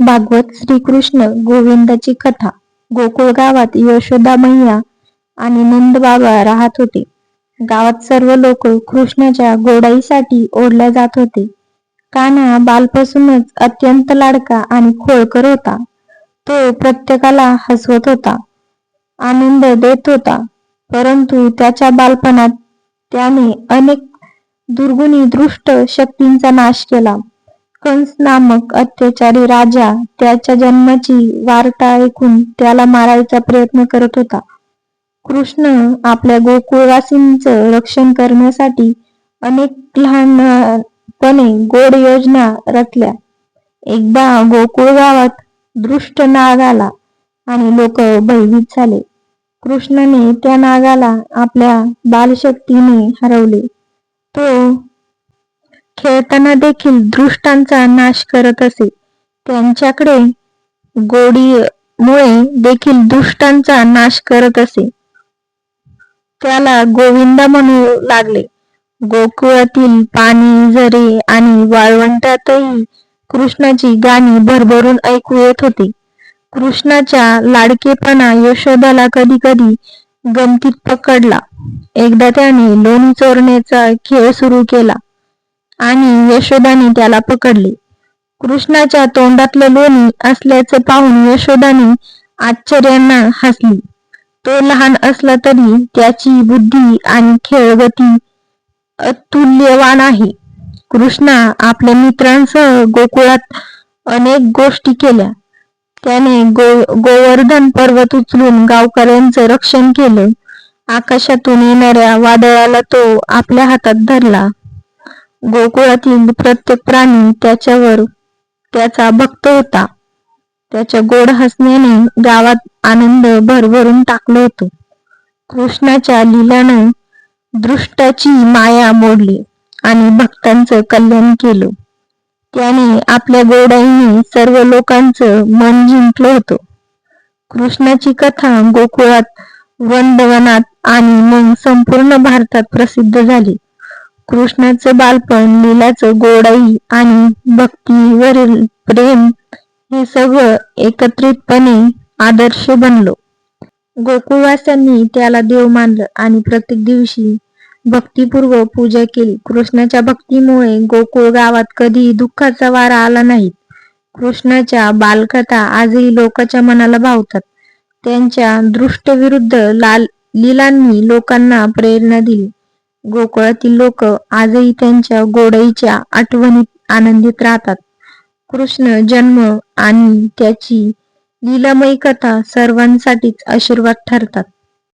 भागवत श्रीकृष्ण गोविंदाची कथा. गोकुळ गावात यशोदा मैया आणि नंद बाबा राहत होते. गावात सर्व लोक कृष्णाच्या गोडाईसाठी ओढल्या जात होते. कान्हा बालपासूनच अत्यंत लाडका आणि खोळकर होता. तो प्रत्येकाला हसवत होता. आनंद देत होता. परंतु त्याच्या बालपणात त्याने अनेक दुर्गुणी दृष्ट शक्तींचा नाश केला. कंस नामक अत्याचारी राजा त्याच्या जन्माची वार्ता ऐकून त्याला मारायचा प्रयत्न करत होता. कृष्ण आपल्या गोकुळवासींचं रक्षण करण्यासाठी अनेक लहानपणे गोड योजना रचल्या. एकदा गोकुळ गावात दृष्ट नाग आला आणि लोक भयभीत झाले. कृष्णाने त्या नागाला आपल्या बालशक्तीने हरवले. तो खेळताना देखील दृष्टांचा नाश करत असे. त्यांच्याकडे गोडीमुळे देखील दुष्टांचा नाश करत असे. त्याला गोविंदा म्हणू लागले. गोकुळातील पाणी झरे आणि वाळवंटातही कृष्णाची गाणी भरभरून ऐकू येत होती. कृष्णाच्या लाडकेपणा यशोदाला कधी कधी गमतीत पकडला. एकदा त्याने लोणी चोरण्याचा खेळ सुरू केला. आणि यशोदाने त्याला पकडले. कृष्णाच्या तोंडातलं लोणी असल्याचं पाहून यशोदाने आश्चर्यांना हसली. तो लहान असला तरी त्याची बुद्धी आणि खेळगती अतुल्यवान आहे. कृष्णा आपल्या मित्रांसह गोकुळात अनेक गोष्टी केल्या. त्याने गो गोवर्धन पर्वत उचलून गावकऱ्यांचं रक्षण केलं. आकाशातून येणाऱ्या वादळाला तो आपल्या हातात धरला. गोकुळातील प्रत्येक प्राणी त्याच्यावर त्याचा भक्त होता. त्याच्या गोड हसण्याने गावात आनंद भरभरून टाकलं होतं. कृष्णाच्या लिलानं दृष्टाची माया मोडली आणि भक्तांचं कल्याण केलं. त्याने आपल्या गोडाईने सर्व लोकांचं मन जिंकलं होतं. कृष्णाची कथा गोकुळात वंदवनात आणि मग संपूर्ण भारतात प्रसिद्ध झाली. कृष्णाचं बालपण लीलाचं गोडाई आणि भक्तीवरील प्रेम हे सगळं एकत्रितपणे आदर्श बनलो. गोकुळवासांनी त्याला देव मानलं आणि प्रत्येक दिवशी भक्तीपूर्व पूजा केली. कृष्णाच्या भक्तीमुळे गोकुळ गावात कधी दुःखाचा वारा आला नाही. कृष्णाच्या बालकथा आजही लोकांच्या मनाला भावतात. त्यांच्या दृष्टविरुद्ध लाल लीलांनी लोकांना प्रेरणा दिली. गोकुळातील लोक आजही त्यांच्या गोडईच्या आठवणीत आनंदित राहतात. कृष्ण जन्म आणि त्याची लीलामयी कथा सर्वांसाठीच आशीर्वाद ठरतात.